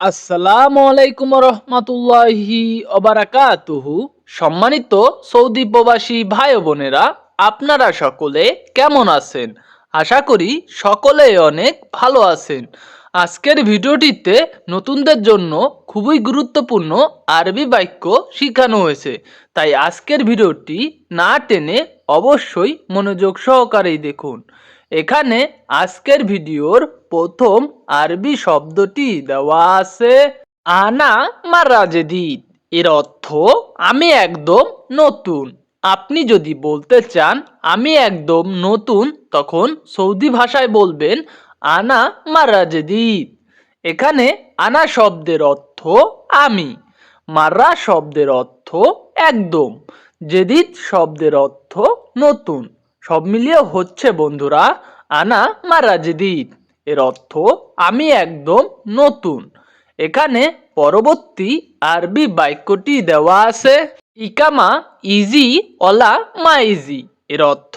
আসসালামু আলাইকুম রহমতুল্লাহি অবারাকাতুহু সম্মানিত সৌদি প্রবাসী ভাই বোনেরা, আপনারা সকলে কেমন আছেন? আশা করি সকলে অনেক ভালো আছেন। আজকের ভিডিওটিতে নতুনদের জন্য খুবই গুরুত্বপূর্ণ আরবি বাক্য শেখানো হয়েছে। তাই আজকের ভিডিওটি না টেনে অবশ্যই মনোযোগ সহকারেই দেখুন। এখানে আজকের ভিডিওর প্রথম আরবি শব্দটি দেওয়া আছে, আনা মারাজেদিদ। এর অর্থ, আমি একদম নতুন। আপনি যদি বলতে চান, আমি একদম নতুন, তখন সৌদি ভাষায় বলবেন, আনা মারাজেদিদ। এখানে আনা শব্দের অর্থ, আমি। মাররা শব্দের অর্থ, একদম। জেদিদ শব্দের অর্থ, নতুন। সব মিলিয়ে হচ্ছে বন্ধুরা আনা মারাজদিদ এর অর্থ, আমি একদম নতুন। এখানে পরবর্তী আরবি বাক্যটি দেওয়া আছে, ইকামা ইজি অলা মা ইজি। এর অর্থ,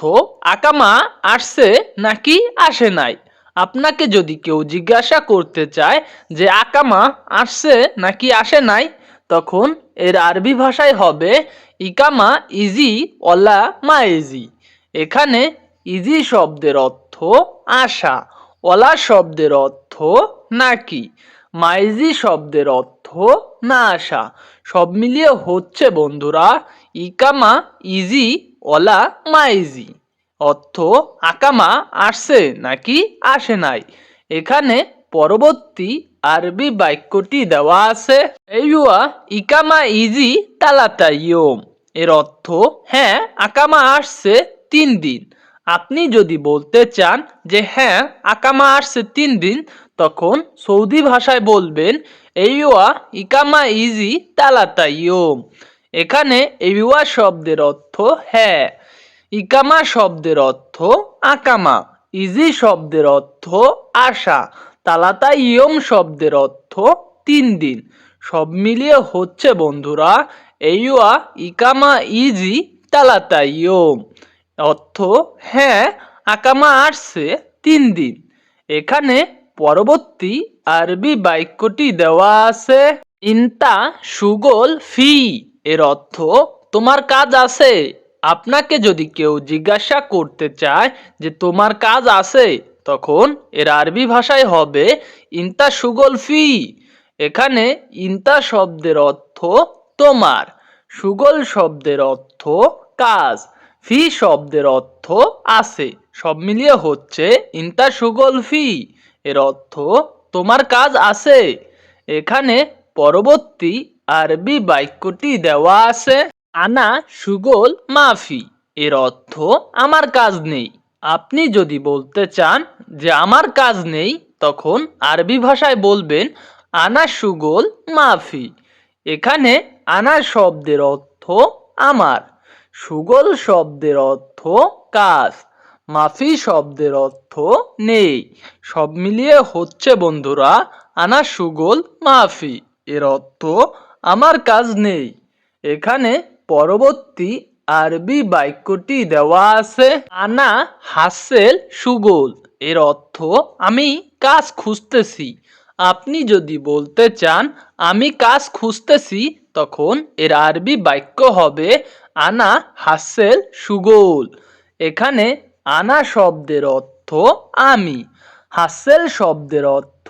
আকামা আসছে নাকি আসে নাই। আপনাকে যদি কেউ জিজ্ঞাসা করতে চায় যে আকামা আসছে নাকি আসে নাই, তখন এর আরবি ভাষায় হবে, ইকামা ইজি অলা মা ইজি। এখানে ইজি শব্দের অর্থ আশা, অলা শব্দের অর্থ নাকি, মাইজি শব্দের অর্থ না আসা। সব মিলিয়ে হচ্ছে বন্ধুরা ইকামা, ইজি, অলা, মাইজি। অর্থ আকামা আসছে নাকি আসে নাই। এখানে পরবর্তী আরবি বাক্যটি দেওয়া আছে। এইয়া ইকামা ইজি তালাতা ইয়ম এর অর্থ হ্যাঁ আকামা আসছে তিন দিন। আপনি যদি বলতে চান যে হ্যাঁ আকামা আসছে তিন দিন, তখন সৌদি ভাষায় বলবেন এইয়া ইকামা ইজি তালাতা ইয়ম। এখানে এইয়া শব্দের অর্থ হ্যাঁ ইকামা শব্দের অর্থ আকামা, ইজি শব্দের অর্থ আশা, তালাতা ইয়ম শব্দের অর্থ তিন দিন। সব মিলিয়ে হচ্ছে বন্ধুরা এইয়া ইকামা ইজি তালাতা ইয়ম। অর্থ হ্যাঁ আকামা আসছে তিন দিন। এখানে পরবর্তী আরবি বাক্যটি দেওয়া আছে, ইন্তা সুগোল ফি এর অর্থ, তোমার কাজ আছে। আপনাকে যদি কেউ জিজ্ঞাসা করতে চায় যে, তোমার কাজ আছে? তখন এর আরবি ভাষায় হবে, ইন্তা সুগোল ফি। এখানে ইন্তা শব্দের অর্থ, তোমার। সুগল শব্দের অর্থ, কাজ। ফি শব্দের অর্থ আছে। সব মিলিয়ে হচ্ছে ইন্তা সুগল ফি। এর অর্থ, তোমার কাজ আছে। এখানে পরবর্তী আরবি বাক্যটি দেওয়া আছে, আনা সুগল মাফি। এর অর্থ, আমার কাজ নেই। আপনি যদি বলতে চান যে, আমার কাজ নেই, তখন আরবি ভাষায় বলবেন, আনা সুগল মাফি। এখানে আনা শব্দের অর্থ, আমার। সুগল শব্দের অর্থ কাজ, মাফি শব্দের অর্থ নেই। সব মিলিয়ে হচ্ছে, বন্ধুরা, আনা সুগল মাফি, এর অর্থ আমার কাজ নেই। এখানে পরবর্তী আরবি বাক্যটি দেওয়া আছে, আনা হাসেল সুগল, এর অর্থ আমি কাজ খুঁজতেছি। আপনি যদি বলতে চান, আমি কাজ খুঁজতেছি তখন এর আরবি বাক্য হবে আনা, হাসেল, সুগোল। এখানে আনা শব্দের অর্থ আমি, হাসেল শব্দের অর্থ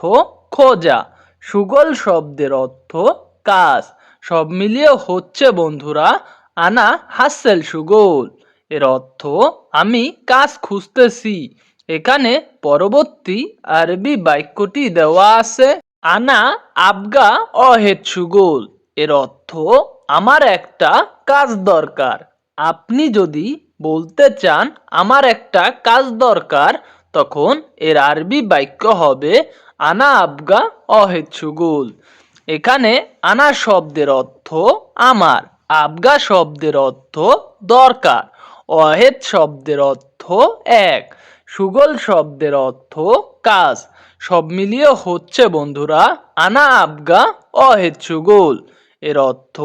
খোঁজা, সুগল শব্দের অর্থ কাজ। সব মিলিয়ে হচ্ছে বন্ধুরা আনা, হাসেল, সুগোল। এর অর্থ আমি কাজ খুঁজতেছি। এখানে পরবর্তী আরবি বাক্যটি দেওয়া আছে, আনা, আবগা, অহেদ, সুগোল। এর অর্থ আমার একটা কাজ দরকার। আপনি যদি বলতে চান আমার একটা কাজ দরকার, তখন এর আরবি বাক্য হবে আনা আবগা অহেদ সুগুল এখানে আনা শব্দের অর্থ আমার, আবগা শব্দের অর্থ দরকার অহেদ শব্দের অর্থ এক, সুগল শব্দের অর্থ কাজ। সব মিলিয়ে হচ্ছে বন্ধুরা, আনা আবগা অহেদ সুগল এর অর্থ,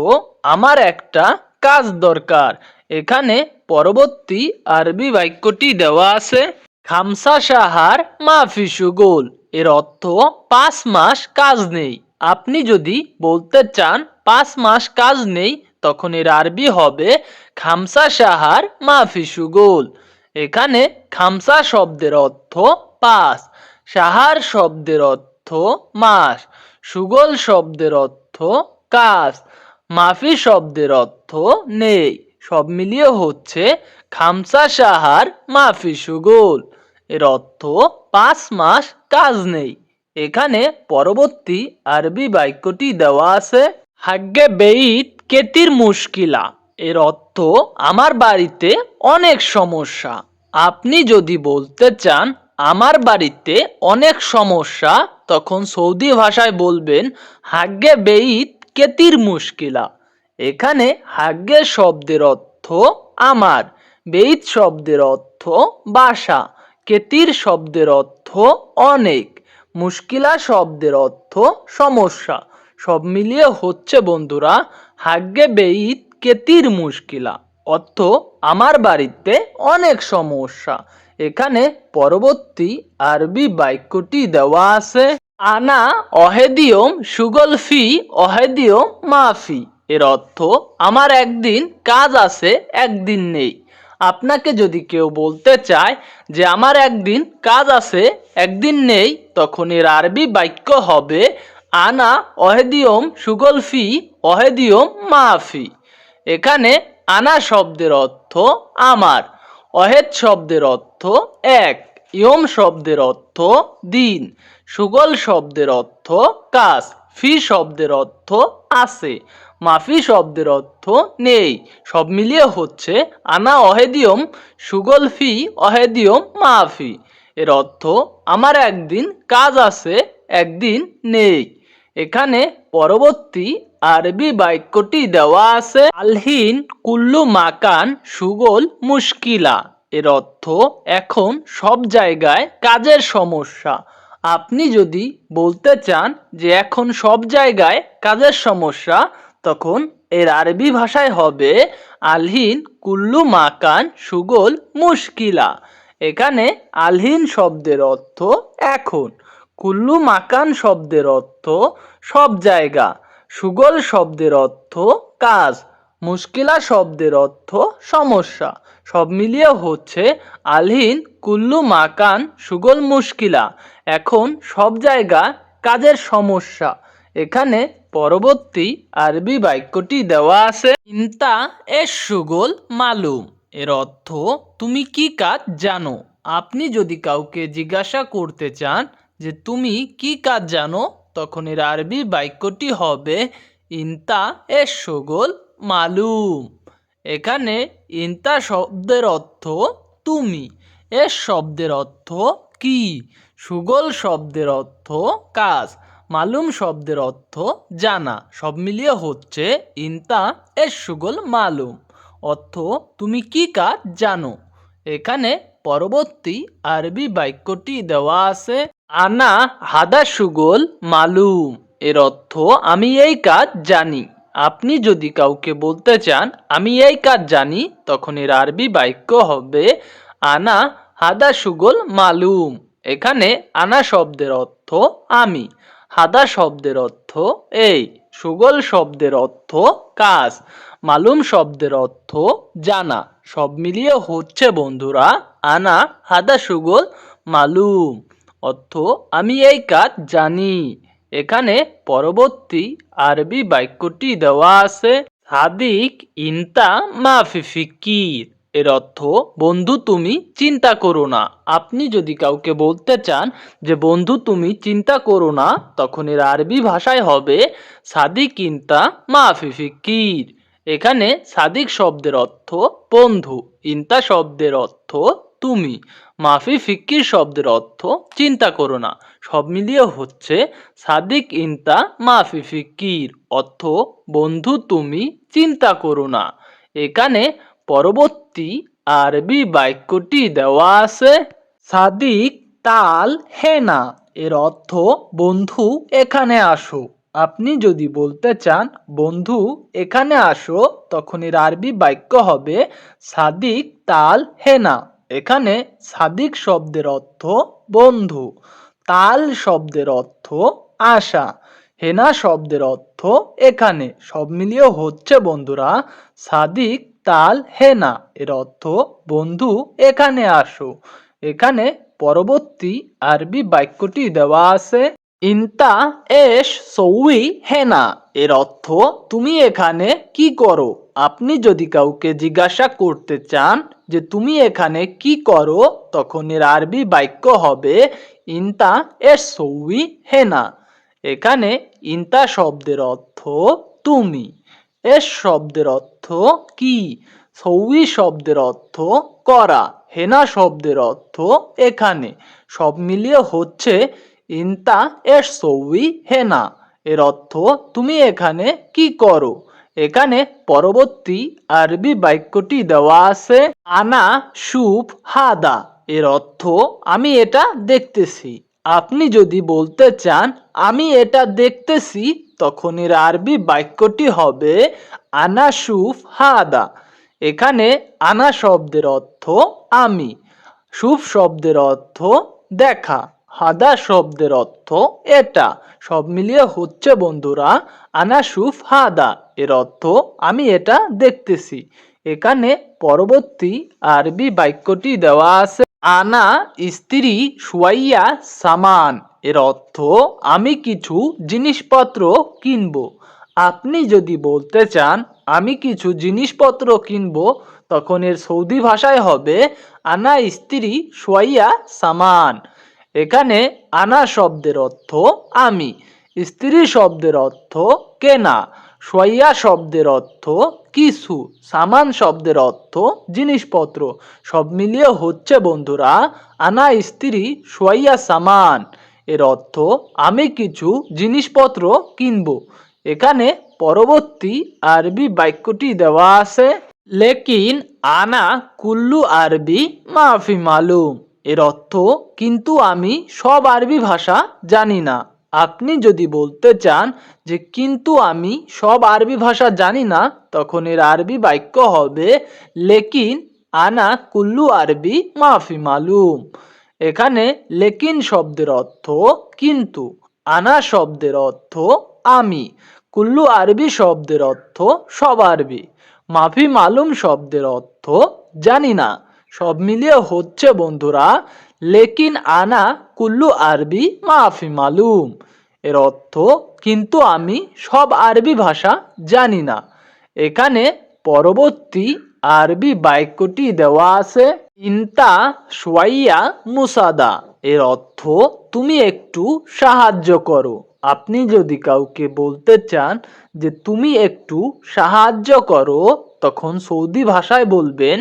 আমার একটা কাজ দরকার। এখানে পরবর্তী আরবি বাক্যটি দেওয়া আছে, খামসা সাহার মাফি সুগোল। এর অর্থ, পাঁচ মাস কাজ নেই। আপনি যদি বলতে চান, পাঁচ মাস কাজ নেই, তখন এর আরবি হবে, খামসা সাহার মাফি সুগোল। এখানে খামসা শব্দের অর্থ, পাঁচ। সাহার শব্দের অর্থ, মাস। সুগল শব্দের অর্থ কাজ। মাফি শব্দের অর্থ নেই। সব মিলিয়ে হচ্ছে খামসা সাহার মাফি সুগোল। এর অর্থ পাঁচ মাস কাজ নেই। এখানে পরবর্তী আরবি বাক্যটি দেওয়া আছে, হাগ্গে বেইত কেতির মুশকিলা। এর অর্থ, আমার বাড়িতে অনেক সমস্যা। আপনি যদি বলতে চান, আমার বাড়িতে অনেক সমস্যা, তখন সৌদি ভাষায় বলবেন, হাগ্গে বেইত কেতির মুশকিলা। এখানে হাগ্গে শব্দের অর্থ আমার, বেইত শব্দের অর্থ বাসা, কেতির শব্দের অর্থ অনেক, মুশকিলা শব্দের অর্থ সমস্যা। সব মিলিয়ে হচ্ছে বন্ধুরা, হাগ্যে বেইত কেতির মুশকিলা। অর্থ আমার বাড়িতে অনেক সমস্যা। এখানে পরবর্তী আরবি বাক্যটি দেওয়া আছে। আনা অহেদিয়ম সুগল ফি অহেদিয়ম মাফি। এর অর্থ, আমার একদিন কাজ আছে, একদিন নেই। আপনাকে যদি কেউ বলতে চায় যে, আমার একদিন কাজ আছে, একদিন নেই, তখন এর আরবি বাক্য হবে, আনা অহেদিয়ম সুগল ফি অহেদিয়ম মাফি। এখানে আনা শব্দের অর্থ, আমার। অহেদ শব্দের অর্থ, এক। ইয়ম শব্দের অর্থ, দিন। সুগল শব্দের অর্থ কাজ, ফি শব্দের অর্থ আছে, মাফি শব্দের অর্থ নেই। সব মিলিয়ে হচ্ছে আনা অহেদিয়ম, সুগল ফি অহেদিয়ম, মাফি। এর অর্থ, আমার একদিন কাজ আছে, একদিন নেই। এখানে পরবর্তী আরবি বাক্যটি দেওয়া আছে, আলহিন কুল্লু মাকান সুগল মুশকিলা। এর অর্থ, এখন সব জায়গায় কাজের সমস্যা। আপনি যদি বলতে চান যে এখন সব জায়গায় কাজের সমস্যা, তখন এর আরবি ভাষায় হবে আলহিন কুল্লু মাকান সুগল মুশকিলা। এখানে আলহিন শব্দের অর্থ এখন, কুল্লু মাকান শব্দের অর্থ সব জায়গা, সুগল শব্দের অর্থ কাজ, মুশকিলা শব্দের অর্থ সমস্যা। সব মিলিয়ে হচ্ছে আলহিন কুল্লু মাকান সুগল মুশকিলা। এখন সব জায়গা কাজের সমস্যা। এখানে পরবর্তী আরবি বাক্যটি দেওয়া আছে, ইন্তা এর সুগোল মালুম। এর অর্থ, তুমি কি কাজ জানো? আপনি যদি কাউকে জিজ্ঞাসা করতে চান যে, তুমি কি কাজ জানো? তখন এর আরবি বাক্যটি হবে, ইন্তা এর সুগল মালুম। এখানে ইন্তা শব্দের অর্থ, তুমি। এর শব্দের অর্থ, কি? সুগল শব্দের অর্থ কাজ, মালুম শব্দের অর্থ জানা। সব মিলিয়ে হচ্ছে ইন্তা এর সুগল মালুম। অর্থ, তুমি কি কাজ জানো? এখানে পরবর্তী আরবি বাক্যটি দেওয়া আছে, আনা হাদা সুগল মালুম। এর অর্থ, আমি এই কাজ জানি। আপনি যদি কাউকে বলতে চান, আমি এই কাজ জানি, তখন এর আরবি বাক্য হবে, আনা হাদা সুগল মালুম। এখানে আনা শব্দের অর্থ আমি, হাদা শব্দের অর্থ এই, সুগল শব্দের অর্থ কাজ, মালুম শব্দের অর্থ জানা। সব মিলিয়ে হচ্ছে বন্ধুরা আনা, হাদা, সুগল, মালুম। অর্থ আমি এই কাজ জানি। এখানে পরবর্তী আরবি বাক্যটি দেওয়া আছে, সাদিক ইনতা মাফি ফিকির এর অর্থ, বন্ধু, তুমি চিন্তা করো না। আপনি যদি কাউকে বলতে চান যে, বন্ধু, তুমি চিন্তা করো না, তখন এর আরবি ভাষায় হবে, সাদিক ইনতা মাফি ফিকির। এখানে সাদিক শব্দের অর্থ, বন্ধু। ইন্তা শব্দের অর্থ, তুমি। মাফি ফিক্কির শব্দের অর্থ, চিন্তা করো না। সব মিলিয়ে হচ্ছে, সাদিক ইনতা মাফি ফিক্কির অর্থ, বন্ধু, তুমি চিন্তা করো না। এখানে পরবর্তী আরবি বাক্যটি দেওয়া আছে, সাদিক তাল হেনা। এর অর্থ, বন্ধু, এখানে আসো। আপনি যদি বলতে চান, বন্ধু, এখানে আসো, তখন এর আরবি বাক্য হবে, সাদিক তাল হেনা। এখানে সাদিক শব্দের অর্থ, বন্ধু। তাল শব্দের অর্থ, আশা। হেনা শব্দের অর্থ, এখানে। সব মিলিয়ে হচ্ছে, বন্ধুরা, সাদিক তাল হেনা এর অর্থ বন্ধু, এখানে আসো। এখানে পরবর্তী আরবি বাক্যটি দেওয়া আছে, ইন্তা এস সৌই হেনা এর অর্থ তুমি এখানে কি করো? আপনি যদি কাউকে জিজ্ঞাসা করতে চান যে তুমি এখানে কি করো, তখন এর আরবি বাক্য হবে, ইন্তা এস সৌই হেনা এখানে ইন্তা শব্দের অর্থ তুমি। এস শব্দের অর্থ কি? সৌই শব্দের অর্থ করা, হেনা শব্দের অর্থ এখানে। সব মিলিয়ে হচ্ছে ইন্তা এস সৌই হেনা। এর অর্থ তুমি এখানে কি করো? এখানে পরবর্তী আরবি বাক্যটি দেওয়া আছে, আনা সুপ হাদা। এর অর্থ আমি এটা দেখতেছি। আপনি যদি বলতে চান, আমি এটা দেখতেছি তখন এর আরবি বাক্যটি হবে আনা সুফ হাদা। এখানে আনা শব্দের অর্থ আমি সুফ শব্দের অর্থ দেখা হাদা শব্দের অর্থ এটা সব মিলিয়ে হচ্ছে বন্ধুরা আনা সুফ হাদা। এর অর্থ আমি এটা দেখতেছি এখানে পরবর্তী আরবি বাক্যটি দেওয়া আছে আনা স্ত্রী সুয়াইয়া সামান। এর অর্থ, আমি কিছু জিনিসপত্র কিনব। আপনি যদি বলতে চান, আমি কিছু জিনিসপত্র কিনবো তখন এর সৌদি ভাষায় হবে, আনা স্ত্রী সোয়াইয়া সামান এখানে আনা শব্দের অর্থ, আমি স্ত্রী শব্দের অর্থ, কেনা সোয়াইয়া শব্দের অর্থ কিছু, সামান শব্দের অর্থ জিনিসপত্র। সব মিলিয়ে হচ্ছে বন্ধুরা, আনা স্ত্রী সোয়াইয়া সামান। এর অর্থ, আমি কিছু জিনিসপত্র কিনবো। এখানে পরবর্তী আরবি বাক্যটি দেওয়া আছে, লেকিন আনা কুল্লু আরবি মাফি মালুম। এর অর্থ, কিন্তু আমি সব আরবি ভাষা জানি না। আপনি যদি বলতে চান যে, কিন্তু আমি সব আরবি ভাষা জানি না, তখন এর আরবি বাক্য হবে, লেকিন আনা কুল্লু আরবি মাফি মালুম। এখানে লেকিন শব্দের অর্থ, কিন্তু। আনা শব্দের অর্থ, আমি। কুল্লু আরবি শব্দের অর্থ, সব আরবি। মাফি মালুম শব্দের অর্থ, জানি না। সব মিলিয়ে হচ্ছে, বন্ধুরা, লেকিন আনা কুল্লু আরবি মাফি মালুম। এর অর্থ, কিন্তু আমি সব আরবি ভাষা জানি না। এখানে পরবর্তী আরবি বাক্যটি দেওয়া আছে, ইন্তা সোয়াইয়া মুসাদা। এর অর্থ, তুমি একটু সাহায্য করো। আপনি যদি কাউকে বলতে চান যে, তুমি একটু সাহায্য করো, তখন সৌদি ভাষায় বলবেন,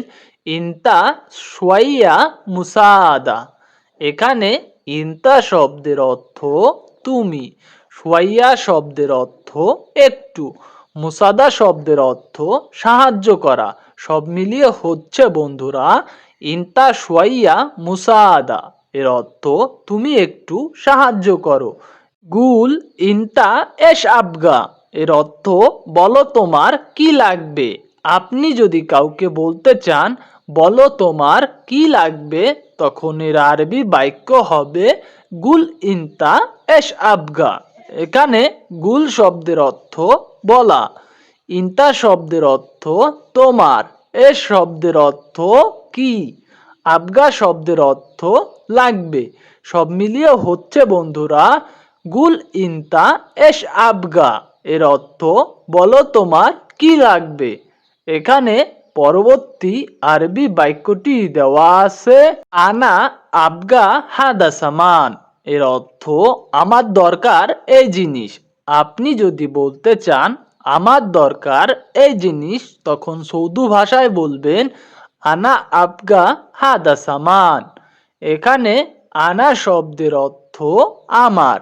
ইন্তা সোয়াইয়া মুসাদা। এখানে ইন্তা শব্দের অর্থ তুমি। সোয়াইয়া শব্দের অর্থ একটু। মুসাদা শব্দের অর্থ সাহায্য করা। সব মিলিয়ে হচ্ছে, বন্ধুরা, ইন্তা সোয়াইয়া মুসাদা। এর অর্থ তুমি একটু সাহায্য করো। গুল ইন্তা এস আবগা। এর অর্থ বলো তোমার কি লাগবে। আপনি যদি কাউকে বলতে চান, বলো তোমার কি লাগবে, তখন এর আরবি বাক্য হবে গুল ইন্তা এস আবগা। এখানে গুল শব্দের অর্থ বলা, ইনতা শব্দের অর্থ তোমার এস শব্দের অর্থ কি, আবগা শব্দের অর্থ লাগবে। সব মিলিয়ে হচ্ছে বন্ধুরা, গুল ইন্তা এস আবগা। এর অর্থ বলো তোমার কি লাগবে। এখানে পরবর্তী আরবি বাক্যটি দেওয়া আছে, আনা আবগা হাদা সামান। এর অর্থ, আমার দরকার এই জিনিস। আপনি যদি বলতে চান, আমার দরকার এই জিনিস, তখন সৌদু ভাষায় বলবেন, আনা আবগা হাদা সামান। এখানে আনা শব্দের অর্থ, আমার।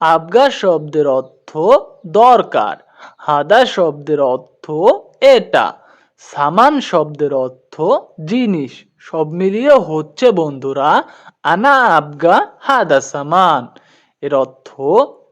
আবগা শব্দের অর্থ, দরকার। হাদা শব্দের অর্থ, এটা। সামান শব্দের অর্থ, জিনিস। সব মিলিয়ে হচ্ছে বন্ধুরা, আনা আবগা হাদা সামান। এর অর্থ,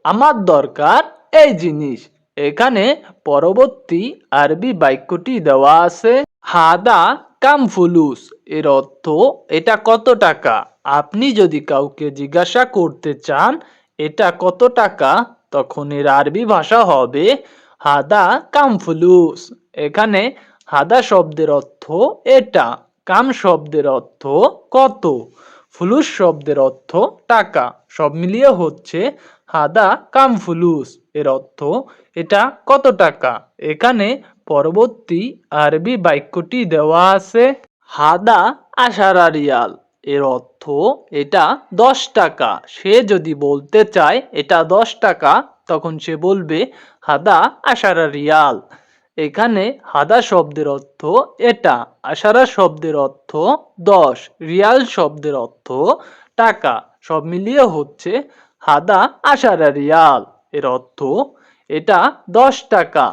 আমার দরকার এই জিনিস। এখানে পরবর্তী আরবি বাক্যটি দেওয়া আছে, হাদা কাম ফুলুস। এর অর্থ, এটা কত টাকা? আপনি যদি কাউকে জিজ্ঞাসা করতে চান, এটা কত টাকা? তখন এর আরবি ভাষা হবে, হাদা কাম ফুলুস। এখানে হাদা শব্দের অর্থ, এটা। কাম শব্দের অর্থ কত? ফুলুস শব্দের অর্থ টাকা। সব মিলিয়ে হচ্ছে হাদা কাম ফুলুস। এর অর্থ এটা কত টাকা? এখানে পরবর্তী আরবি বাক্যটি দেওয়া আছে, হাদা আশারা রিয়াল এর অর্থ এটা দশ টাকা। সে যদি বলতে চায় এটা দশ টাকা, তখন সে বলবে হাদা আশারা রিয়াল এখানে হাদা শব্দের অর্থ এটা, আশারা শব্দের অর্থ দশ, রিয়াল শব্দের অর্থ টাকা। সব মিলিয়ে হচ্ছে হাদা আশারা রিয়াল, এর অর্থ এটা দশ টাকা।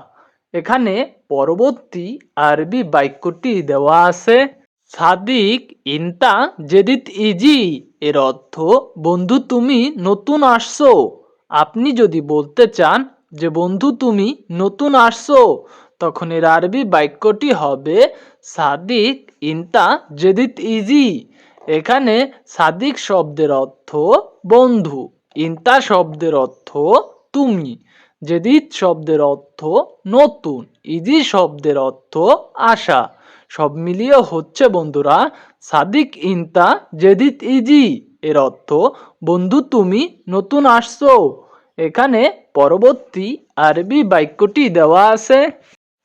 এখানে পরবর্তী আরবি বাক্যটি দেওয়া আছে, সাদিক ইনতা জেদিত ইজি, এর অর্থ, বন্ধু, তুমি নতুন আসছো। আপনি যদি বলতে চান যে, বন্ধু, তুমি নতুন আসছো তখন এর আরবি বাক্যটি হবে সাদিক ইনতা জেদিত ইজি। এখানে সাদিক শব্দের অর্থ বন্ধু, ইনতা শব্দের অর্থ তুমি, জেদিত শব্দের অর্থ নতুন, ইজি শব্দের অর্থ আশা। সব মিলিয়ে হচ্ছে বন্ধুরা সাদিক ইনতা জেদিত ইজি, এর অর্থ বন্ধু তুমি নতুন আসছো। এখানে পরবর্তী আরবি বাক্যটি দেওয়া আছে।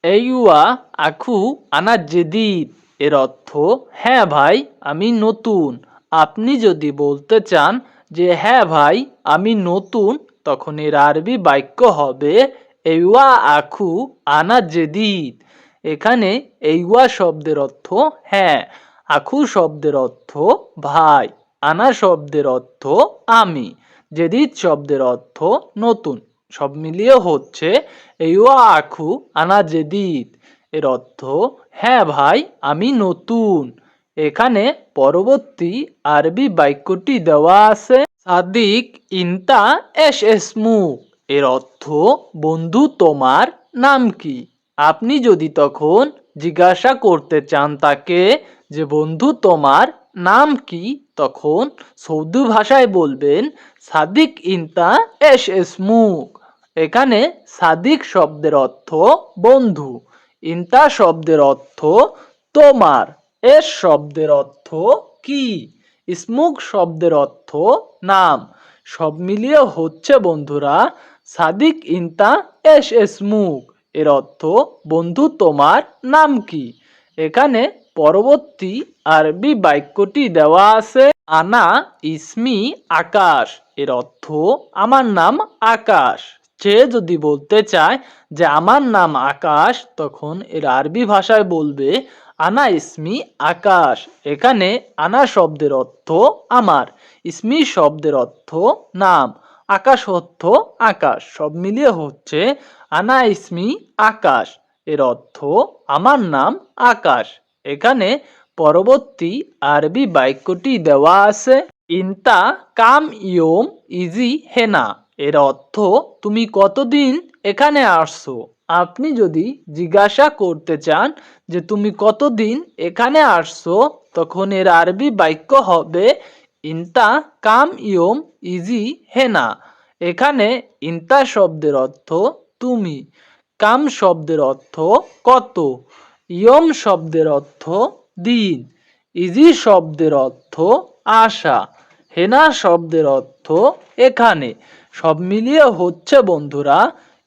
এইয়া আখু আনা জেদিদ এর অর্থ হ্যাঁ ভাই, আমি নতুন। আপনি যদি বলতে চান যে হ্যাঁ ভাই, আমি নতুন, তখন এর আরবি বাক্য হবে এইয়া আখু আনা জেদিদ এখানে এইয়া শব্দের অর্থ হ্যাঁ। আখু শব্দের অর্থ, ভাই। আনা শব্দের অর্থ, আমি। জেদিদ শব্দের অর্থ, নতুন। সব মিলিয়ে হচ্ছে এইয়া আখু আনা জেদিদ এর অর্থ হ্যাঁ ভাই, আমি নতুন। এখানে পরবর্তী আরবি বাক্যটি দেওয়া আছে, সাদিক ইনতা এস এসমু এর অর্থ, বন্ধু, তোমার নাম কি? আপনি যদি তখন জিজ্ঞাসা করতে চান তাকে যে, বন্ধু, তোমার নাম কি? তখন সৌদি ভাষায় বলবেন, সাদিক ইনতা এস এসমুক এখানে সাদিক শব্দের অর্থ বন্ধু, ইন্তা শব্দের অর্থ তোমার, এস শব্দের অর্থ কি স্মুক শব্দের অর্থ নাম। সব মিলিয়ে হচ্ছে বন্ধুরা সাদিক, ইন্তা, এস এসমুক এর অর্থ বন্ধু তোমার নাম কি? এখানে পরবর্তী আরবি বাক্যটি দেওয়া আছে, আনা, ইসমি, আকাশ। এর অর্থ আমার নাম আকাশ। সে যদি বলতে চায় যে আমার নাম আকাশ, তখন এর আরবি ভাষায় বলবে, আনা ইসমি আকাশ। এখানে আনা শব্দের অর্থ আমার। ইসমি শব্দের অর্থ নাম। আকাশ অর্থ আকাশ। সব মিলিয়ে হচ্ছে আনা ইসমি আকাশ। এর অর্থ আমার নাম আকাশ। এখানে পরবর্তী আরবি বাক্যটি দেওয়া আছে, ইনতা কাম ইয়ম ইজি হেনা। এর অর্থ, তুমি কতদিন এখানে আসছো? আপনি যদি জিজ্ঞাসা করতে চান যে, তুমি কতদিন এখানে আসছো? তখন এর আরবি বাক্য হবে, ইনতা কাম ইয়ম ইজি হেনা। এখানে ইনতা শব্দের অর্থ, তুমি। কাম শব্দের অর্থ, কত। ইয়ম শব্দের অর্থ, দিন। ইজি শব্দের অর্থ, আশা। হেনা শব্দের অর্থ, এখানে। সব মিলিয়ে হচ্ছে বন্ধুরা,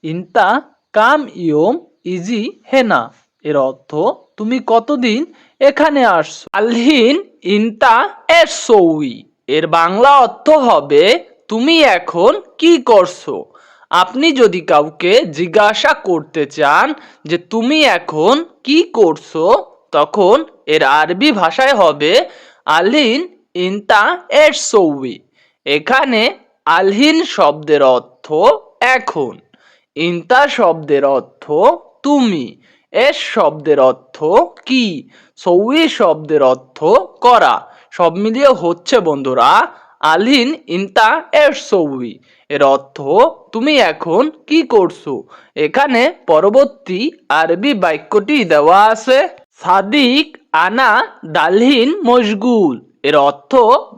ইনতা কাম ইয়ম ইজি হেনা। এর অর্থ, তুমি কতদিন এখানে আসছো? আলহিন ইনতা এর সৌই। এর বাংলা অর্থ হবে, তুমি এখন কি করছ? আপনি যদি কাউকে জিজ্ঞাসা করতে চান যে তুমি এখন কি করছ, তখন এর আরবি ভাষায় হবে আলিন ইনতা এর সৌই। এখানে আলহিন শব্দের অর্থ এখন, ইনতা শব্দের অর্থ তুমি, এস শব্দের অর্থ কি, সৌই শব্দের অর্থ করা, সব মিলিয়ে হচ্ছে বন্ধুরা আলিন ইনতা, এস, সৌই। এর অর্থ তুমি এখন কি করছ? এখানে পরবর্তী আরবি বাক্যটি দেওয়া আছে, সাদিক, আনা দালহিন মশগুল। এর অর্থ,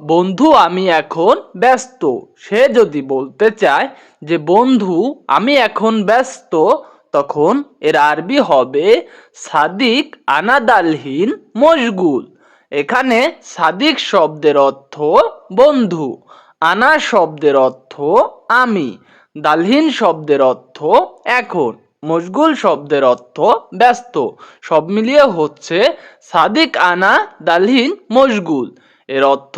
বন্ধু, আমি এখন ব্যস্ত। সে যদি বলতে চায় যে, বন্ধু, আমি এখন ব্যস্ত, তখন এর আরবি হবে, সাদিক আনাদালহীন মশগুল। এখানে সাদিক শব্দের অর্থ, বন্ধু। আনা শব্দের অর্থ, আমি। দালহীন শব্দের অর্থ, এখন। মশগুল শব্দের অর্থ, ব্যস্ত। সব মিলিয়ে হচ্ছে, সাদিক আনা দালহীন মশগুল। এর অর্থ,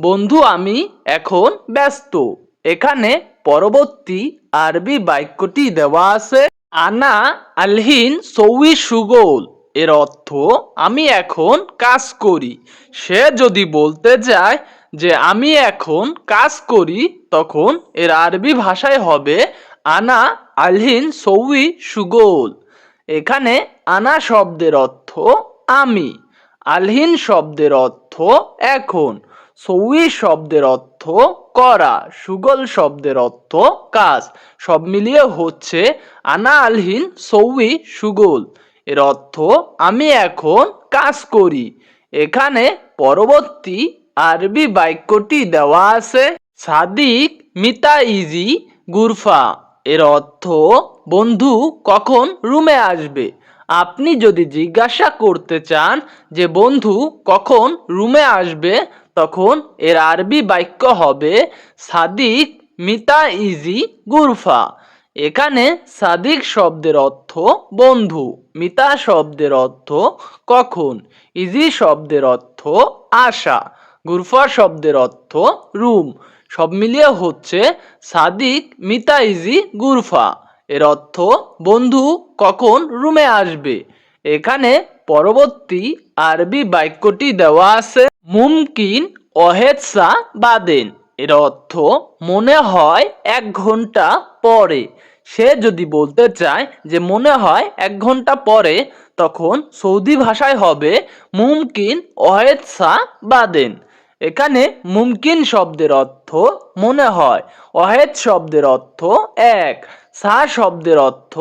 বন্ধু, আমি এখন ব্যস্ত। এখানে পরবর্তী আরবি বাক্যটি দেওয়া আছে, আনা আলহিন সৌই সুগোল। এর অর্থ, আমি এখন কাজ করি। সে যদি বলতে চায় যে, আমি এখন কাজ করি, তখন এর আরবি ভাষায় হবে, আনা আলহিন সৌই সুগোল। এখানে আনা শব্দের অর্থ, আমি। আলহিন শব্দের অর্থ এখন। সৌই শব্দের অর্থ করা। সুগল শব্দের অর্থ কাজ। সব মিলিয়ে হচ্ছে আনা আলহিন, সৌই, সুগল। এর অর্থ আমি এখন কাজ করি। এখানে পরবর্তী আরবি বাক্যটি দেওয়া আছে, সাদিক মিতা ইজি গুরফা। এর অর্থ বন্ধু কখন রুমে আসবে? আপনি যদি জিজ্ঞাসা করতে চান যে, বন্ধু, কখন রুমে আসবে? তখন এর আরবি বাক্য হবে, সাদিক মিতা ইজি গুরফা। এখানে সাদিক শব্দের অর্থ বন্ধু, মিতা শব্দের অর্থ কখন, ইজি শব্দের অর্থ আশা, গুরফা শব্দের অর্থ রুম। সব মিলিয়ে হচ্ছে, সাদিক মিতা ইজি গুরফা। এর অর্থ, বন্ধু কখন রুমে আসবে? এখানে পরবর্তী আরবি বাক্যটি দেওয়া আছে, মুমকিন অহেৎসা বাদেন। এর অর্থ, মনে হয় এক ঘণ্টা পরে। সে যদি বলতে চায় যে মনে হয় এক ঘণ্টা পরে, তখন সৌদি ভাষায় হবে মুমকিন অহেৎসা বাদেন। এখানে মুমকিন শব্দের অর্থ মনে হয় অহেদ শব্দের অর্থ এক। সা শব্দের অর্থ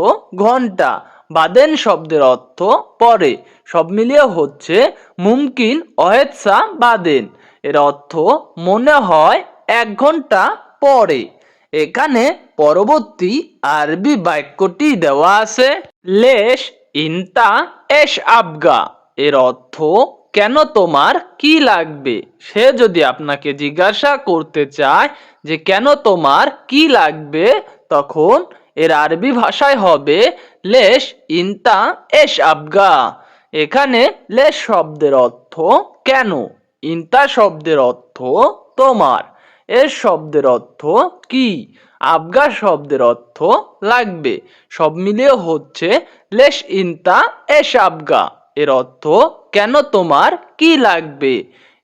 ঘণ্টা বাদেন শব্দের অর্থ পরে। সব মিলিয়ে হচ্ছে মুমকিন অহেৎসা বাদেন এর অর্থ মনে হয় এক ঘণ্টা পরে। এখানে পরবর্তী আরবি বাক্যটি দেওয়া আছে, লেশ, ইনতা, এশ আবগা। এর অর্থ কেন তোমার কি লাগবে? সে যদি আপনাকে জিজ্ঞাসা করতে চায় যে কেন তোমার কি লাগবে, তখন এর আরবি ভাষায় হবে লেশ ইনতা এশ আবগা। এখানে লেশ শব্দের অর্থ কেন? ইনতা শব্দের অর্থ তোমার। এর শব্দের অর্থ কি? আবগা শব্দের অর্থ লাগবে। সব মিলিয়ে হচ্ছে লেশ ইনতা এশ আবগা। এর অর্থ কেন তোমার? কি লাগবে?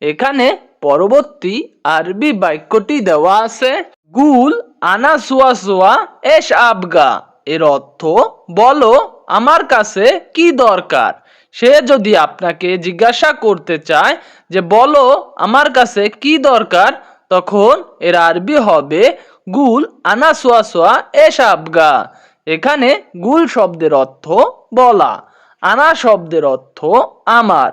এখানে পরবর্তী আরবি বাক্যটি দেওয়া আছে। গুল আনা সোয়া সোয়া এশ আবগা। এর অর্থ, বলো, আমার কাছে কি দরকার? সে যদি আপনাকে জিজ্ঞাসা করতে চায় যে, বলো, আমার কাছে কি দরকার? তখন এর আরবি হবে, গুল আনা সোয়া সোয়া এশ আবগা। এখানে গুল শব্দের অর্থ, বলা। আনা শব্দের অর্থ, আমার।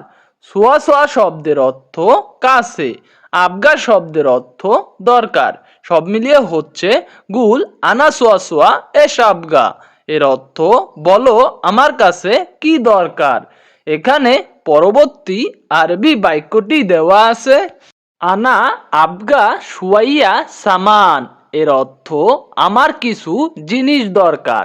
সোয়া সোয়া শব্দের অর্থ, কাছে। আবগা শব্দের অর্থ, দরকার। সব মিলিয়ে হচ্ছে গুল আনা সোয়া সোয়া এস আবগা এর অর্থ, বলো আমার কাছে কি দরকার? এখানে পরবর্তী আরবি বাক্যটি দেওয়া আছে। আনা আবগা সুয়াইয়া সামান। এর অর্থ, আমার কিছু জিনিস দরকার।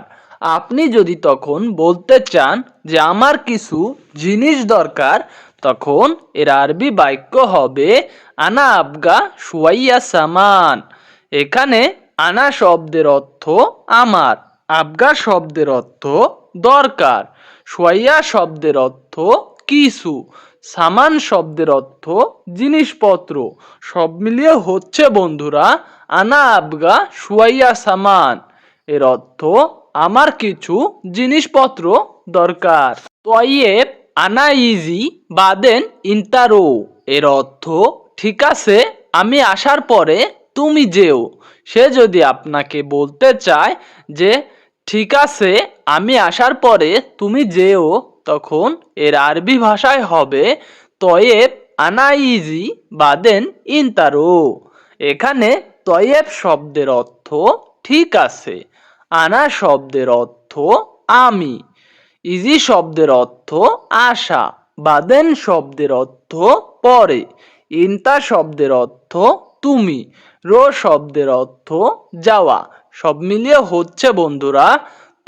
আপনি যদি তখন বলতে চান যে আমার কিছু জিনিস দরকার, তখন এর আরবি বাক্য হবে আনা আবগা সুয়াইয়া সামান। এখানে আনা শব্দের অর্থ আমার, আবগা শব্দের অর্থ দরকার সোয়াইয়া শব্দের অর্থ কিছু, সামান শব্দের অর্থ জিনিসপত্র, সব মিলিয়ে হচ্ছে বন্ধুরা আনা, আবগা সুয়াইয়া সামান। এর অর্থ আমার কিছু জিনিসপত্র দরকার। তয়েব আনা ইজি, বাদেন ইন্তারো। এর অর্থ, ঠিক আছে, আমি আসার পরে তুমি যেও। সে যদি আপনাকে বলতে চায় যে, ঠিক আছে, আমি আসার পরে তুমি যেও, তখন এর আরবি ভাষায় হবে, তয়েব আনাইজি বাদেন ইনতারো। এখানে তয়েব শব্দের অর্থ, ঠিক আছে, আনা শব্দের অর্থ, আমি। ইজি শব্দের অর্থ, আশা। বাদেন শব্দের অর্থ, পরে। ইনতা শব্দের অর্থ, তুমি। রো শব্দের অর্থ যাওয়া। সব মিলিয়ে হচ্ছে, বন্ধুরা,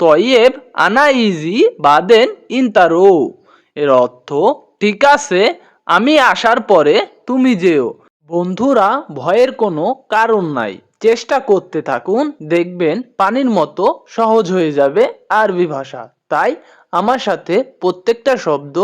তয়েব আনা ইজি বাদেন ইনতারো। এর অর্থ, ঠিক আছে, আমি আসার পরে তুমি যেও। বন্ধুরা, ভয়ের কোনো কারণ নাই। চেষ্টা করতে থাকুন, দেখবেন পানির মতো সহজ হয়ে যাবে আরবি ভাষা। তাই আমার সাথে প্রত্যেকটা শব্দ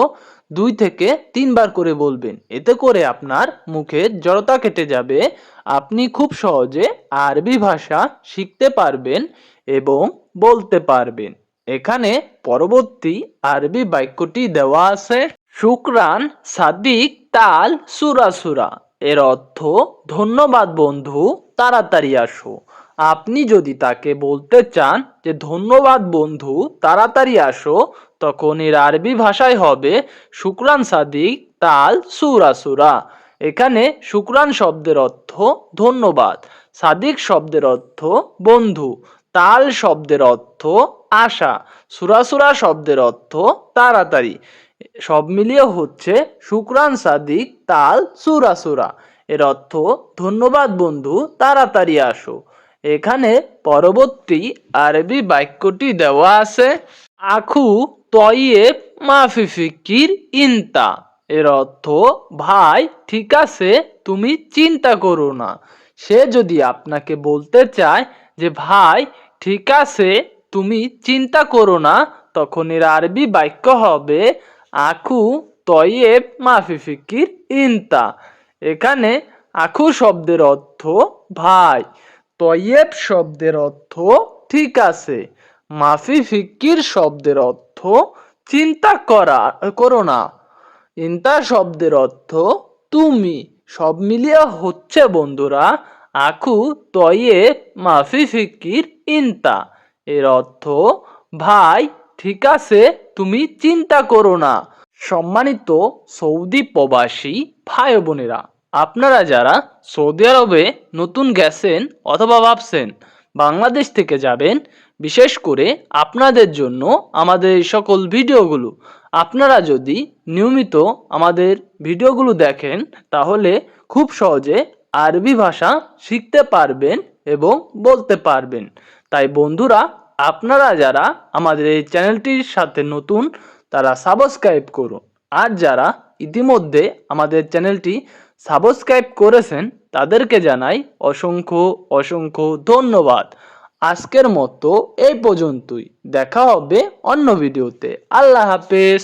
দুই থেকে তিনবার করে বলবেন। এতে করে আপনার মুখের জড়তা কেটে যাবে। আপনি খুব সহজে আরবি ভাষা শিখতে পারবেন এবং বলতে পারবেন। এখানে পরবর্তী আরবি বাক্যটি দেওয়া আছে, শুক্রান সাদিক তাল সুরা সুরা। এর অর্থ, ধন্যবাদ বন্ধু, তাড়াতাড়ি আসো। আপনি যদি তাকে বলতে চান যে, ধন্যবাদ বন্ধু, তাড়াতাড়ি আসো তখন এর আরবি ভাষায় হবে শুক্রান সাদিক তাল সুরা সুরা। এখানে শুক্রান শব্দের অর্থ ধন্যবাদ, সাদিক শব্দের অর্থ বন্ধু, তাল শব্দের অর্থ আশা সুরাসুরা শব্দের অর্থ তাড়াতাড়ি। সব মিলিয়ে হচ্ছে শুক্রান সাদিক তাল সুরাসুরা এর অর্থ ধন্যবাদ বন্ধু, তাড়াতাড়ি আসো। এখানে পরবর্তী আরবি বাক্যটি দেওয়া আছে, আখু তয়েব মাফি ফিকির ইনতা। এর অর্থ, ভাই, ঠিক আছে, তুমি চিন্তা করো না। সে যদি আপনাকে বলতে চায় যে, ভাই, ঠিক আছে, তুমি চিন্তা করো না তখন এর আরবি বাক্য হবে আখু তয়েব মাফি ফিকির ইনতা এখানে আখু শব্দের অর্থ, ভাই তয়েব শব্দের অর্থ, ঠিক আছে মাফি ফিকির শব্দের অর্থ চিন্তা করা, করো না। ইন্তা শব্দের অর্থ তুমি, সব মিলিয়ে হচ্ছে বন্ধুরা আখু তয়ে মাফি ফিকির ইন্তা। এর অর্থ, ভাই, ঠিক আছে, তুমি চিন্তা করো না। সম্মানিত সৌদি প্রবাসী ভাই বোনেরা আপনারা যারা সৌদি আরবে নতুন গেছেন অথবা ভাবছেন বাংলাদেশ থেকে যাবেন বিশেষ করে আপনাদের জন্য আমাদের এই সকল ভিডিওগুলো। আপনারা যদি নিয়মিত আমাদের ভিডিওগুলো দেখেন, তাহলে খুব সহজে আরবি ভাষা শিখতে পারবেন এবং বলতে পারবেন। তাই বন্ধুরা, আপনারা যারা আমাদের এই চ্যানেলটির সাথে নতুন, তারা সাবস্ক্রাইব করুন। আর যারা ইতিমধ্যে আমাদের চ্যানেলটি সাবস্ক্রাইব করেছেন, তাদেরকে জানাই অসংখ্য অসংখ্য ধন্যবাদ। আজকের মতো এই পর্যন্তই। দেখা হবে অন্য ভিডিওতে। আল্লাহ হাফেজ।